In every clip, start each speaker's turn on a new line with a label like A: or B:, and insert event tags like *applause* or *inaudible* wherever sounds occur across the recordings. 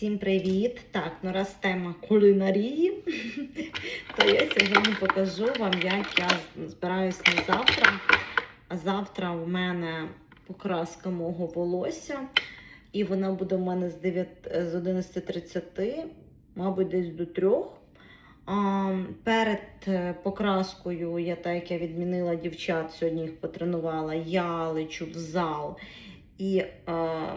A: Всім привіт! Так, ну раз тема кулінарії, *laughs* то я сьогодні покажу вам, як я збираюсь на завтра. А завтра у мене покраска мого волосся, і вона буде у мене з 9, з 11.30, мабуть, десь до 3. А, перед е, покраскою, я так як я відмінила дівчат, сьогодні їх потренувала, я лечу в зал і е, е,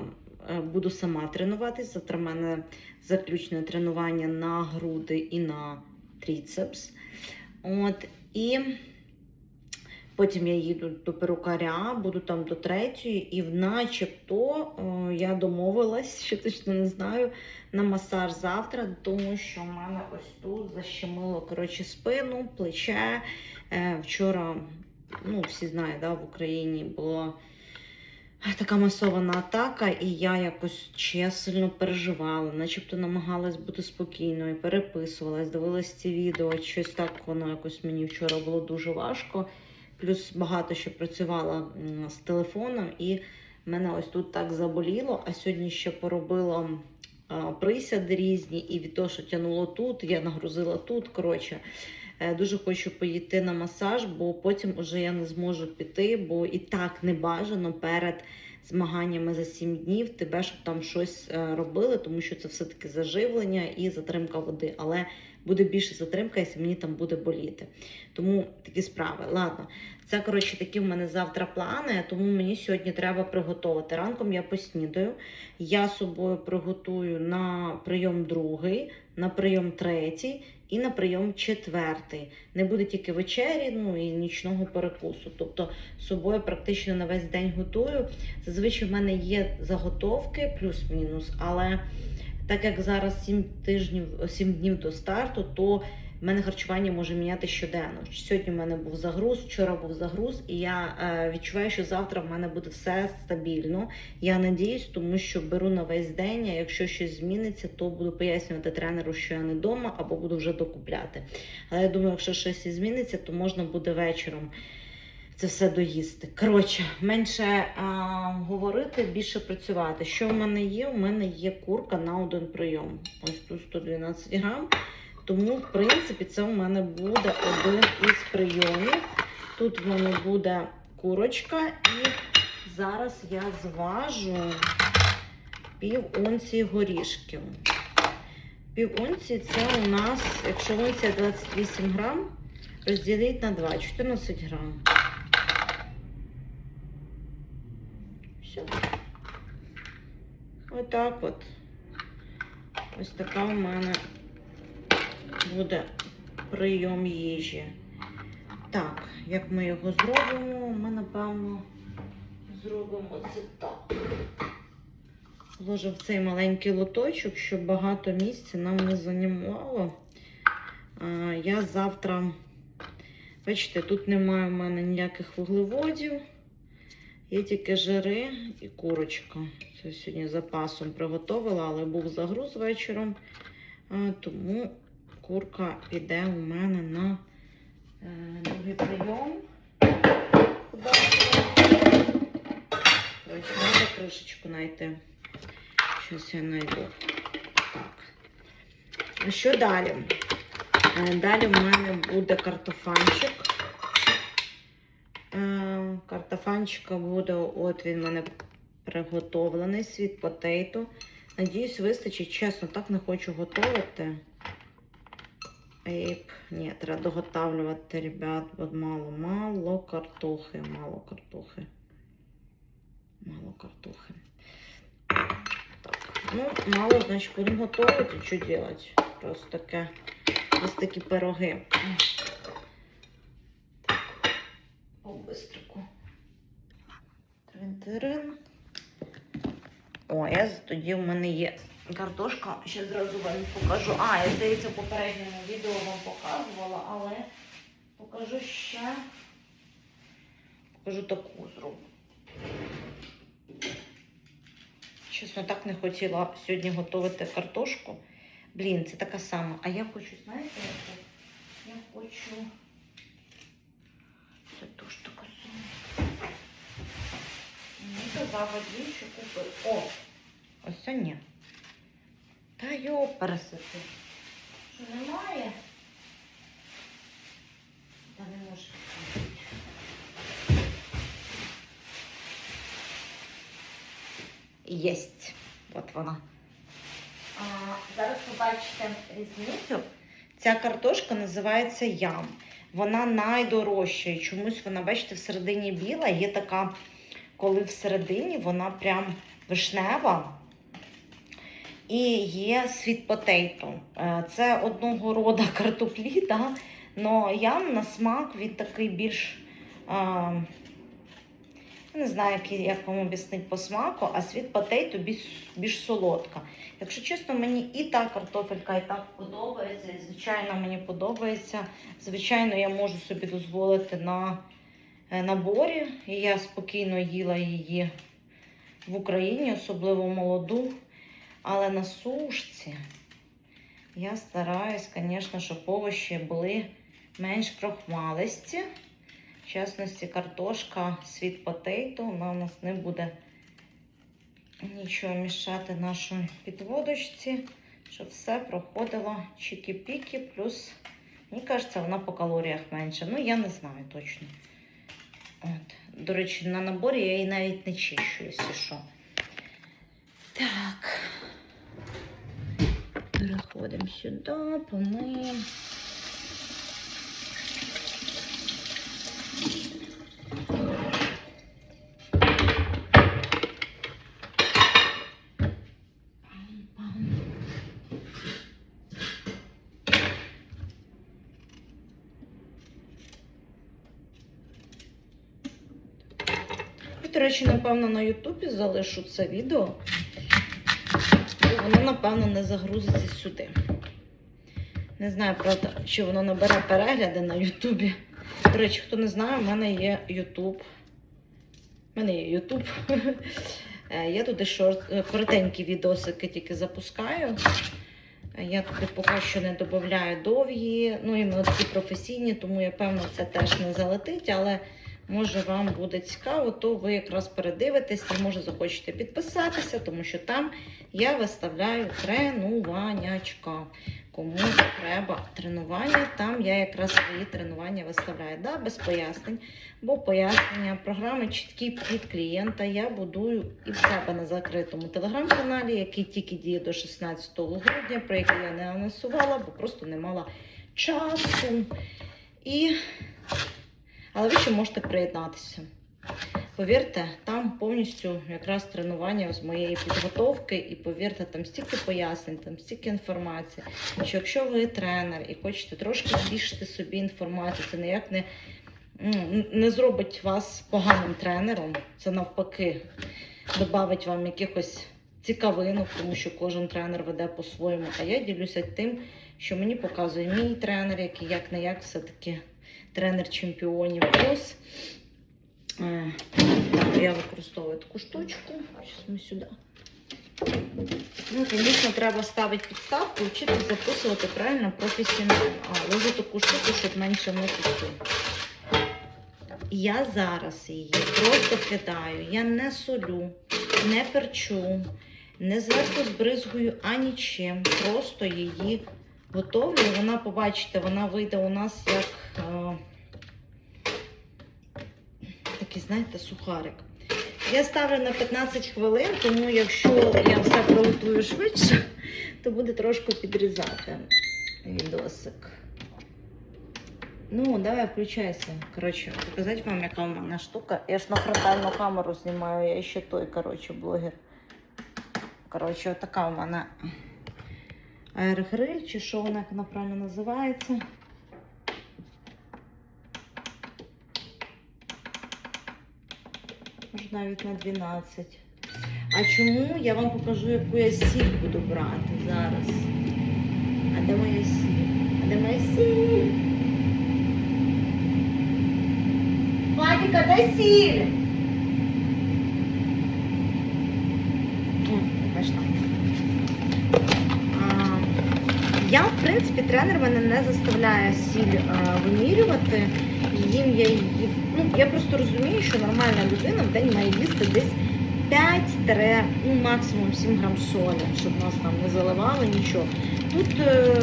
A: буду сама тренуватись. Завтра в мене заключне тренування на груди і на тріцепс. От, і потім я їду до перукаря, буду там до третьої, і начебто е, я домовилась, ще точно не знаю, на масаж завтра, тому що в мене ось тут защемило коротше, спину, плече. Е, вчора, ну, всі знають, да, в Україні була така масована атака, і я якось чи сильно переживала, начебто намагалась бути спокійною, переписувалась, дивилась ці відео, щось так воно якось мені вчора було дуже важко. Плюс багато ще працювала з телефоном, і мене ось тут так заболіло, а сьогодні ще поробила присяди різні, і від того, що тянуло тут, я нагрузила тут. Коротше, дуже хочу поїти на масаж, бо потім уже я не зможу піти, бо і так не бажано перед змаганнями за 7 днів тебе, щоб там щось е, робили, тому що це все-таки заживлення і затримка води. Але буде більше затримка, якщо мені там буде боліти. Тому такі справи. Ладно, це коротше такі в мене завтра плани, тому мені сьогодні треба приготувати. Ранком я поснідаю. Я собою приготую на прийом другий, на прийом третій і на прийом четвертий. Не буде тільки вечері, ну і нічного перекусу. Тобто собою практично на весь день готую. Зазвичай в мене є заготовки, плюс-мінус, але так як зараз 7 тижнів, 7 днів до старту, то в мене харчування може міняти щоденно. Сьогодні в мене був загруз, вчора був загруз, і я е, відчуваю, що завтра в мене буде все стабільно. Я надіюсь, тому що беру на весь день. А якщо щось зміниться, то буду пояснювати тренеру, що я не вдома, або буду вже докупляти. Але я думаю, якщо щось і зміниться, то можна буде вечором це все доїсти. Коротше, менше а, говорити, більше працювати. Що в мене є? У мене є курка на один прийом. Ось тут 112 грам. Тому, в принципі, це у мене буде один із прийомів. Тут в мене буде курочка, і зараз я зважу пів унції горішків. Пів унції це у нас, якщо унція 28 грам, розділіть на 2, 14 грам. Все. Отак от. Ось така у мене буде прийом їжі. Так, як ми його зробимо, ми, напевно, зробимо це так. Вложив цей маленький лоточок, щоб багато місця нам не займало. Я завтра, бачите, тут немає в мене ніяких вуглеводів. Є тільки жири і курочка. Це сьогодні запасом приготувала, але був загруз вечором. Тому курка піде у мене на е, другий прийом. Ось, треба кришечку знайти. Щось я знайду. Так. А Що далі? Е, Далі в мене буде картофанчик. Картофанчика буде, от він в мене приготовлений, світ потейто. Надіюсь, вистачить. Чесно, так не хочу готувати. Ейп, ні, треба доготавлювати, ребят, бо мало, мало картохи, мало картохи. Мало картохи. Так, ну, мало, значить, будемо готувати, що робити? Просто таке, ось такі пироги. О, Трин-трин. О, я тоді в мене є картошка. Ще зразу вам покажу. А, я здається, в попередньому відео вам показувала, але покажу ще. Покажу таку зробу. Чесно, так не хотіла сьогодні готувати картошку. Блін, це така сама. А я хочу, знаєте? Я хочу. Це теж така. Мені казав водій, що купив. О! Ось це ні. йопересити. Що немає? Та не може. Єсть. От вона. А, зараз побачите різницю. Ця картошка називається ям. Вона найдорожча. І чомусь вона, бачите, всередині біла. Є така, коли всередині вона прям вишнева. І є світ потейто. Це одного роду *laughs* картоплі, да? но ям на смак він такий більш. А, я не знаю, як, як вам об'яснити по смаку, а світ потейто більш, більш солодка. Якщо чесно, мені і та картофелька, і так подобається. І, звичайно, мені подобається. Звичайно, я можу собі дозволити на е, наборі. І я спокійно їла її в Україні, особливо молоду. Але на сушці я стараюсь, звісно, щоб овочі були менш крохмалисті. В частності, картошка світ потейто, вона у нас не буде нічого мішати нашій підводочці, щоб все проходило чики-піки, плюс, мені кажеться, вона по калоріях менше. Ну, я не знаю точно. От. До речі, на наборі я її навіть не чищу, якщо що. Так. Переходимо сюди, помиємо. Речі, напевно, на Ютубі залишу це відео. І воно, напевно, не загрузиться сюди. Не знаю, правда, чи воно набере перегляди на Ютубі. До речі, хто не знає, в мене є Ютуб. У мене є Ютуб. Е, Я туди шорт, е, коротенькі відосики тільки запускаю. Я туди поки що не додаю довгі, ну іменно такі професійні, тому я певно це теж не залетить, але може вам буде цікаво, то ви якраз передивитесь і може захочете підписатися, тому що там я виставляю тренуваннячка. Кому треба тренування, там я якраз свої тренування виставляю. Да, без пояснень, бо пояснення програми чіткі під клієнта я будую і в себе на закритому телеграм-каналі, який тільки діє до 16 грудня, про який я не анонсувала, бо просто не мала часу. І... Але ви ще можете приєднатися. Повірте, там повністю якраз тренування з моєї підготовки, і повірте, там стільки пояснень, там стільки інформації. Що якщо ви тренер і хочете трошки збільшити собі інформацію, це ніяк не, ну, не зробить вас поганим тренером. Це навпаки додавить вам якихось цікавинок, тому що кожен тренер веде по-своєму. А я ділюся тим, що мені показує мій тренер, який як не як все-таки тренер чемпіонів. Плюс Е, я використовую таку штучку. Зараз ми сюди. Ну, звісно, треба ставити підставку, вчитися записувати правильно професіонально. А, ложу таку штуку, щоб менше мити. Я зараз її просто кидаю. Я не солю, не перчу, не зверху збризгую анічим. Просто її готовлю. Вона, побачите, вона вийде у нас як. е, такий, знаєте, сухарик. Я ставлю на 15 хвилин, тому якщо я все приготую швидше, то буде трошки підрізати відосик. Ну, давай включайся. Коротше, показати вам, яка у мене штука. Я ж на фронтальну камеру знімаю, я ще той, коротше, блогер. Коротше, отака у мене аерогриль, чи що вона як вона правильно називається. Може навіть на 12. А чому? Я вам покажу, яку я сіль буду брати зараз. А де моя сіль? А де моя сіль? Вадіка, де сіль? О, пішла. А, Я, в принципі, тренер мене не заставляє сіль а, вимірювати. Їм я її. Ну, я просто розумію, що нормальна людина в день має їсти десь 5 ну, максимум 7 грам солі, щоб нас там не заливали нічого. Тут е,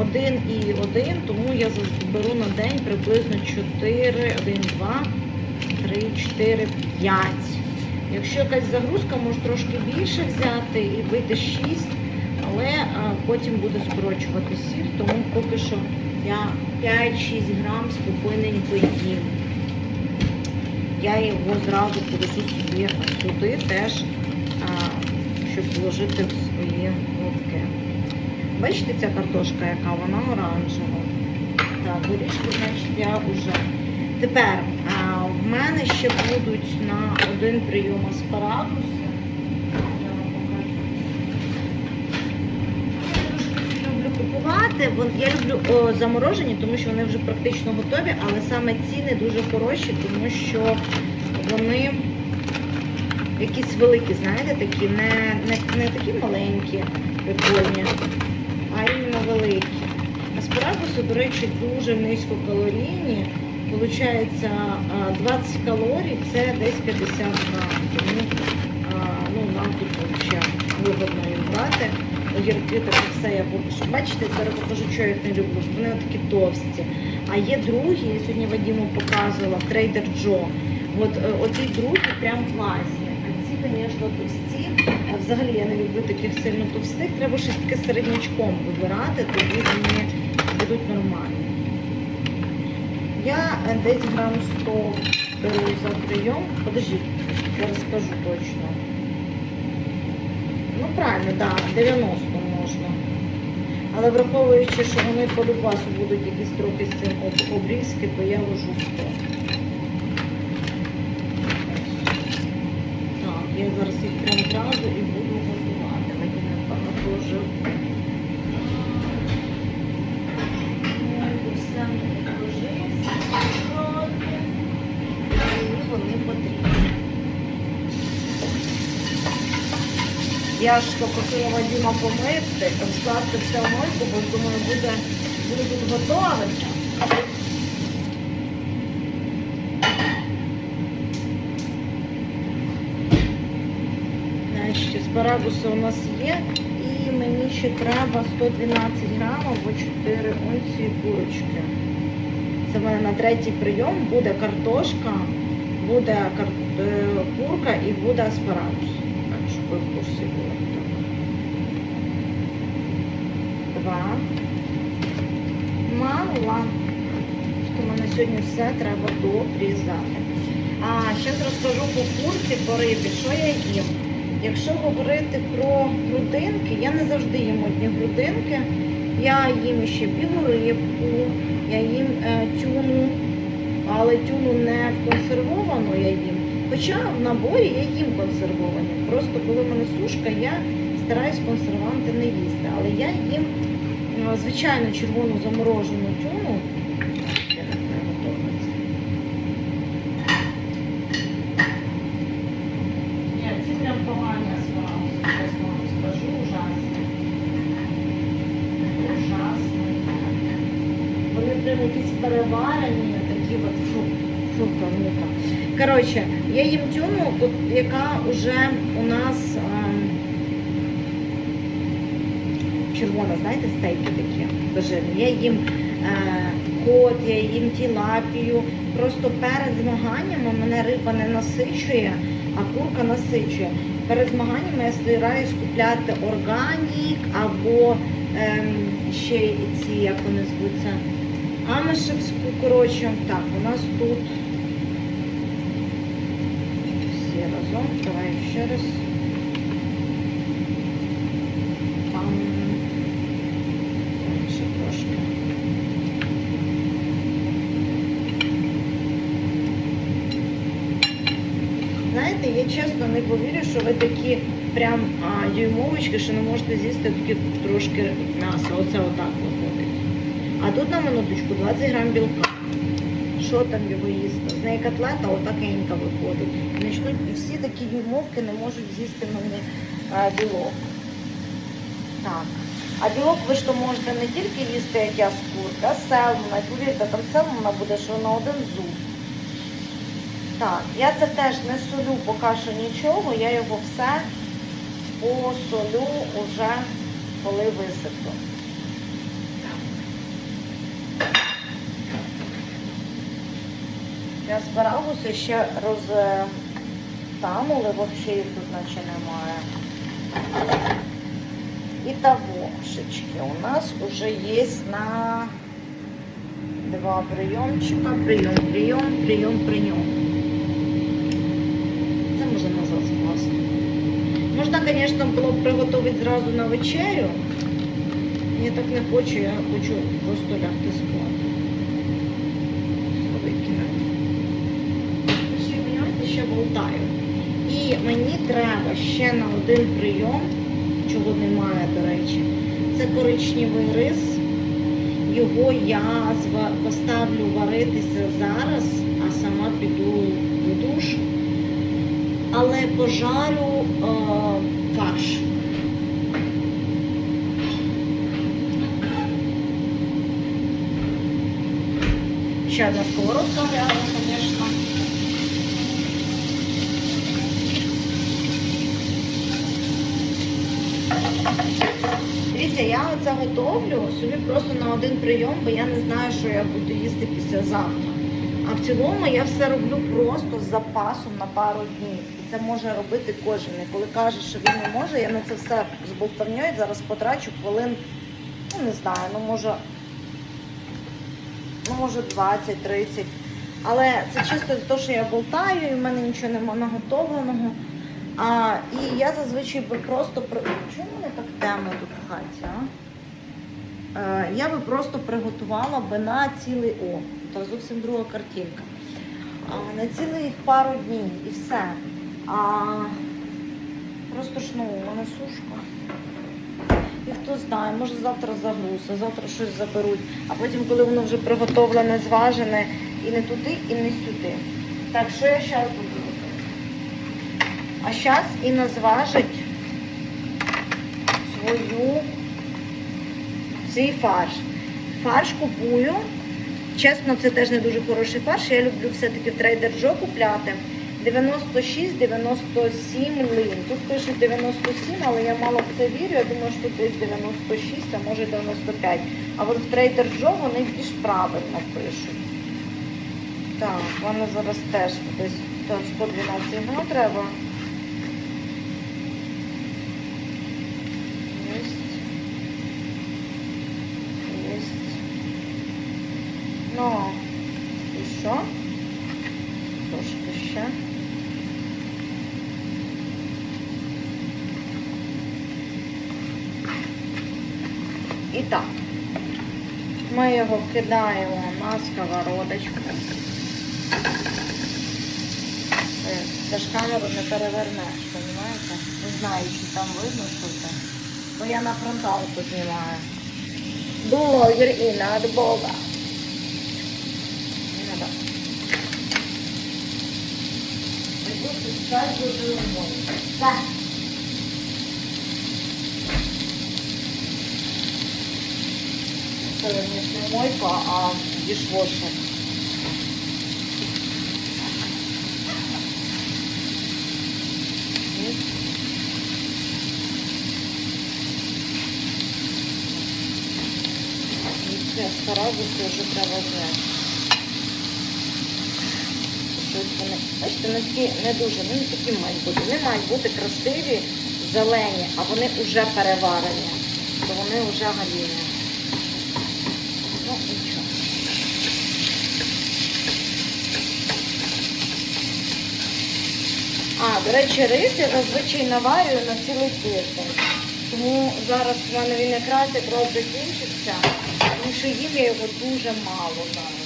A: один і один, тому я беру на день приблизно 4, 1, 2, 3, 4, 5. Якщо якась загрузка, можу трошки більше взяти і вийти 6, але е, потім буде скорочувати сіль, тому поки що я 5-6 грам спокійненько їм. Я його зразу повезу собі сюди теж, а, щоб вложити в свої лотки. Бачите, ця картошка, яка вона оранжева. Так, горішки, значить, я вже. Тепер а, в мене ще будуть на один прийом аспарагуси. Я вам покажу. Я люблю купувати. Я люблю заморожені, тому що вони вже практично готові, але саме ціни дуже хороші, тому що вони якісь великі, знаєте, такі, не, не, не такі маленькі, прикольні, а іменно великі. Аспарагуси, до речі, дуже низькокалорійні. Получається, 20 калорій це десь 50 грам. Тому ну, нам тут взагалі вигодно їх брати. Огірки так все я що. Бачите, зараз покажу, що я їх не люблю. Вони такі товсті. А є другі, я сьогодні Вадиму показувала, Trader Joe. От е, оці другі прям класні. А ці, звісно, товсті. А взагалі я не люблю таких сильно товстих. Треба щось таке середнячком вибирати, тоді вони будуть нормальні. Я е, десь грам 100 беру за прийом. Подождіть, я розкажу точно. Правильно, так, да, 90 можна. Але враховуючи, що вони по любасу будуть якісь трохи з цим обрізки, то я ложу 100. Так, я зараз їх прям зразу і буду готувати. Мені напевно теж. Ой, все не ложиться. трохи. Мені вони потрібні. Я ж попросила Вадима помити, скласти все в мойку, бо думаю, буде, буде тут. Значить, аспарагуси у нас є. І мені ще треба 112 грамів або 4 унції курочки. Це в мене на третій прийом буде картошка, буде е, курка і буде аспарагус. В курсі. Два. Мало. Тому на сьогодні все треба дорізати. А зараз розкажу по курці, по рибі, що я їм. Якщо говорити про грудинки, я не завжди їм одні грудинки. Я їм ще білу рибку, я їм е, тюну, але тюну не консервовану я їм. Хоча в наборі я їм консервовані. Просто коли в мене сушка, я стараюсь консерванти не їсти. Але я їм е, звичайно червону заморожену тюну. Якісь переварені, такі от фу, я їм тюну, яка вже у нас ем, червона, знаєте, стейки такі дожирні. Я їм е, кот, я їм тілапію. Просто перед змаганнями мене риба не насичує, а курка насичує. Перед змаганнями я стараюсь купляти органік або ем, ще ці, як вони звуться, Амишевську. Коротше, так, у нас тут всі разом. Давай ще раз. Там ще трошки. Знаєте, я чесно не повірю, що ви такі прям а, дюймовочки, що не можете з'їсти такі трошки м'яса. Оце отак виходить. А тут на минуточку 20 грам білка. Що там його їсти? З неї котлета отакенька виходить. І всі такі дюймовки не можуть з'їсти мені а, білок. Так. А білок ви ж то можете не тільки їсти, як я з курки, а селмона. Повірте, там селмона буде, що на один зуб. Так, я це теж не солю поки що нічого, я його все посолю уже, коли висиплю. Я збиралася ще розтанули, взагалі їх тут наче немає. І тавошечки у нас вже є на два прийомчика. Прийом, прийом, прийом, прийом. Це можна назад скласти. Можна, звісно, було б приготувати зразу на вечерю. Я так не хочу, я хочу просто лягти спати. Викинути. Ще, розумієте. І мені треба ще на один прийом, чого немає, до речі. Це коричневий рис. Його я поставлю варитися зараз, а сама піду в душ. Але пожарю е, фарш. Ще одна сковородка я готовлю собі просто на один прийом, бо я не знаю, що я буду їсти післязавтра. А в цілому я все роблю просто з запасом на пару днів. І це може робити кожен. І коли каже, що він не може, я на це все з болтовньою зараз потрачу хвилин, ну не знаю, ну може, ну може 20-30. Але це чисто з того, що я болтаю, і в мене нічого немає наготовленого. А, і я зазвичай би просто. Чому мене так темно тут в хаті, а? Е, я би просто приготувала би на цілий о, то зовсім друга картинка. А, на цілих пару днів і все. А, просто ж ну, мене сушка. І хто знає, може завтра загруз, завтра щось заберуть. А потім, коли воно вже приготовлене, зважене, і не туди, і не сюди. Так, що я зараз буду? А зараз Інна зважить свою свій фарш. Фарш купую. Чесно, це теж не дуже хороший фарш. Я люблю все-таки в трейдер Джо купляти. 96-97 лин. Тут пишуть 97, але я мало в це вірю. Я думаю, що тут десь 96, а може 95. А от в трейдер Джо вони більш правильно пишуть. Так, вони зараз теж десь 112 грам треба. Єсть. Єсть. Ну, і що? Трошки ще. І так, ми його кидаємо на сковородочку. Е, Це ж камеру не перевернеш, розумієте? Не знаю, чи там видно що це. Бо я на фронталку знімаю. Блогер Інна від Бога. Так. Не мойка, а дишвошер. Це стараюся вже не не дуже, ну не такі мають бути. Вони мають бути красиві, зелені, а вони вже переварені. То вони вже галіні. Ну, нічого. А, до речі, рис я зазвичай наварюю на цілий тиждень. Тому зараз в мене він якраз якраз закінчиться, тому що їм я його дуже мало зараз.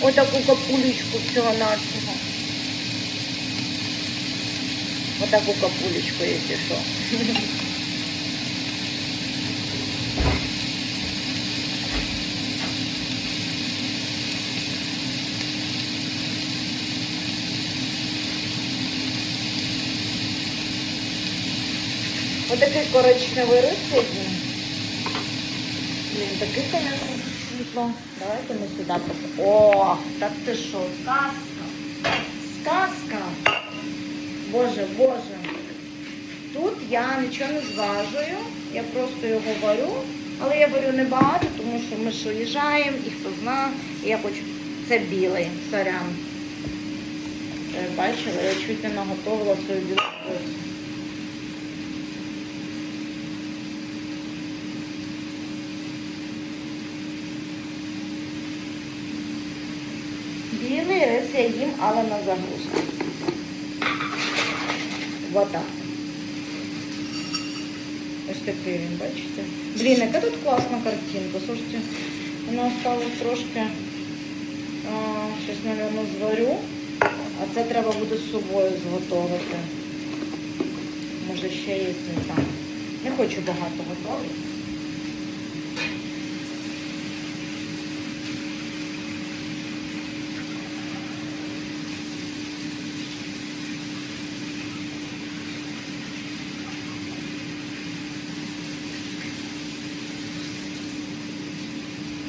A: Отаку капулечку всього нашого. Отаку капулечку, якщо що. *laughs* Отакий коричневий рис сьогодні. блін, таке, звісно, світло. Давайте ми сюди поп- О, так ти що, сказка. Сказка. Боже, боже. Тут я нічого не зважую, я просто його варю, але я варю небагато, тому що ми ж уїжджаємо, і хто зна, і я хочу. Це білий, сорян. Е, Бачили, я чуть не наготовила свою білу. Я їм, але на загрузку. Вода. Ось такий він, бачите? Блін, яка тут класна картинка. Слушайте, вона осталось трошки а, щось, мабуть, зварю. А це треба буде з собою зготовити. Може ще є там. Не хочу багато готувати.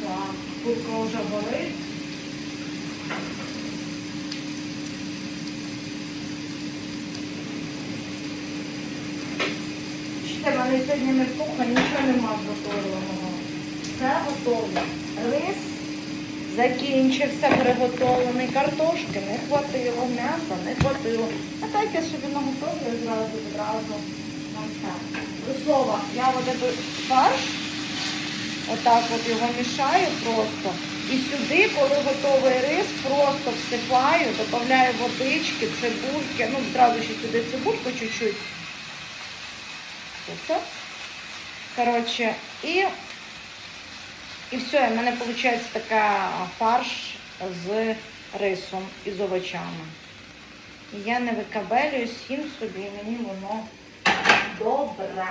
A: Так, курка вже горить. Бачите, в мене сьогодні не кухня, нічого нема зготовленого. Все готове. Рис закінчився, приготовлений. Картошки не хватило, м'яса не хватило. А так я собі наготовлю зразу відразу на все. До слова, я от фарш Отак от його мішаю просто. І сюди, коли готовий рис, просто всипаю, додаю водички, цибульки, ну, зразу ще сюди цибульку чуть-чуть. Тобто, коротше, і, і все, в мене виходить така фарш з рисом і з овочами. І я не викабелюю, сім собі, мені воно добре.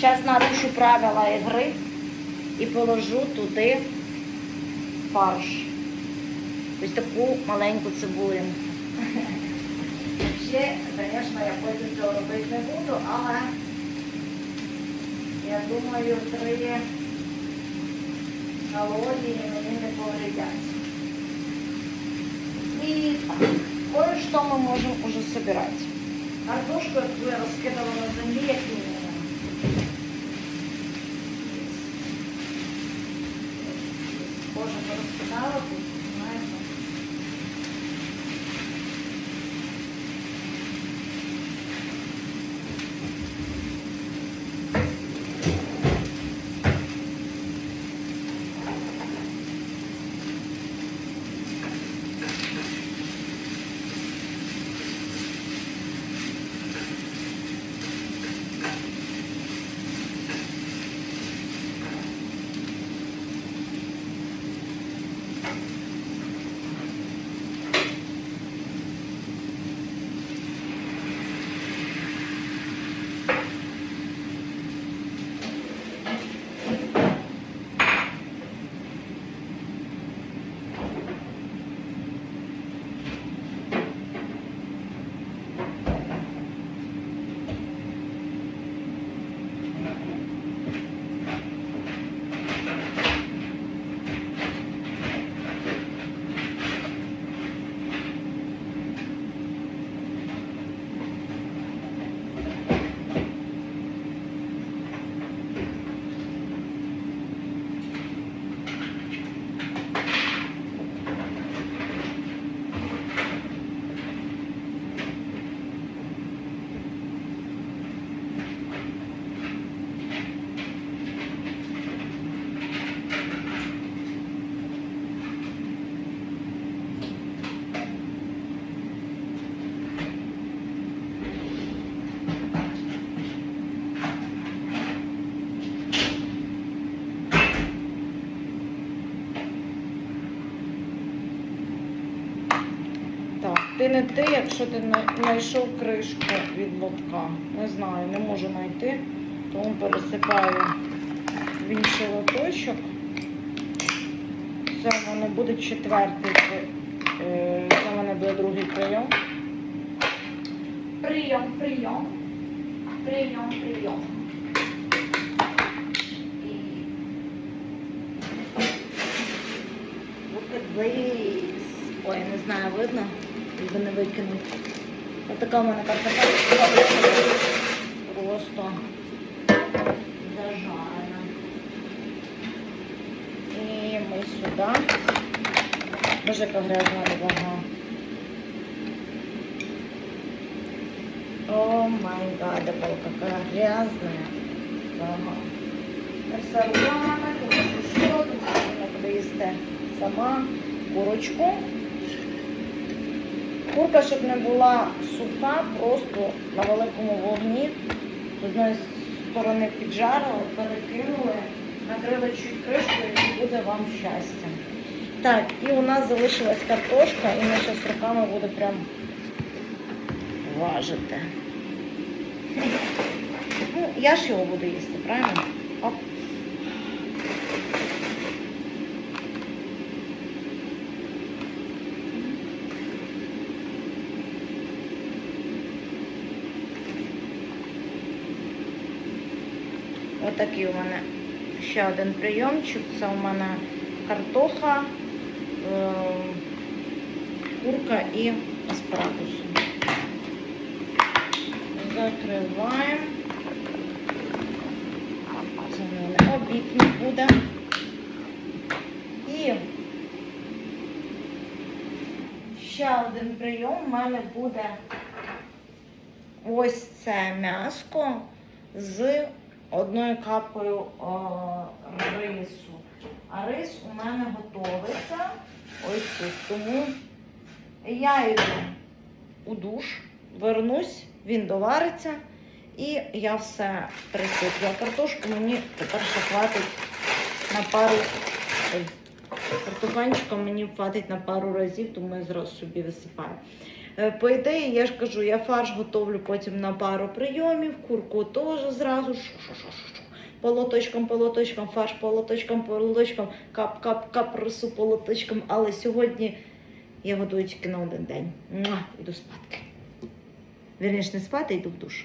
A: Зараз нарушу правила ігри і положу туди фарш. Ось таку маленьку цибулинку. Ще, звісно, я потім цього робити не буду, але я думаю, три калорії мені не повредять. І так, кое-що ми можемо уже собирати. Картошку яку я розкидала на землі, як мінімум. Боже, порозкидала тут, ти не ти, якщо ти знайшов кришку від лотка. Не знаю, не можу знайти, тому пересипаю в інший лоточок. Це в мене буде четвертий, е, це в мене буде другий прийом. Прийом, прийом. Прийом, прийом. Look. Ой, не знаю, видно? Ніби не викинуть. Ось така в мене картопля. Просто зажарена. І ми сюди. Боже, яка грязна вага. О май гад, какая грязная. Ага. Сервана, що тут можна поїсти сама курочку. Курка, щоб не була суха, просто на великому вогні з одної сторони піджарили, перекинули, накрили чуть кришкою і буде вам щастя. Так, і у нас залишилась картошка, і ми зараз руками буде прям важити. Ну, я ж його буду їсти, правильно? Оп. Отакий у мене ще один прийомчик. Це у мене картоха, е, курка і аспарагус. Закриваємо. Це в мене обід не буде. І ще один прийом у мене буде ось це м'яско з одною капою о, рису. А рис у мене готовиться. Ось тут. Тому я йду у душ, вернусь, він довариться. І я все присиплю. Картошку мені тепер ще хватить на пару. Картофанчика мені хватить на пару разів, тому я зразу собі висипаю. Е, По ідеї, я ж кажу, я фарш готовлю потім на пару прийомів, курку теж зразу. Полоточком, полоточком, фарш полоточком, полоточком, кап-кап-кап, рису полоточком. Але сьогодні я готую тільки на один день. Муа, Іду спати. Вірніше, не спати, йду в душ.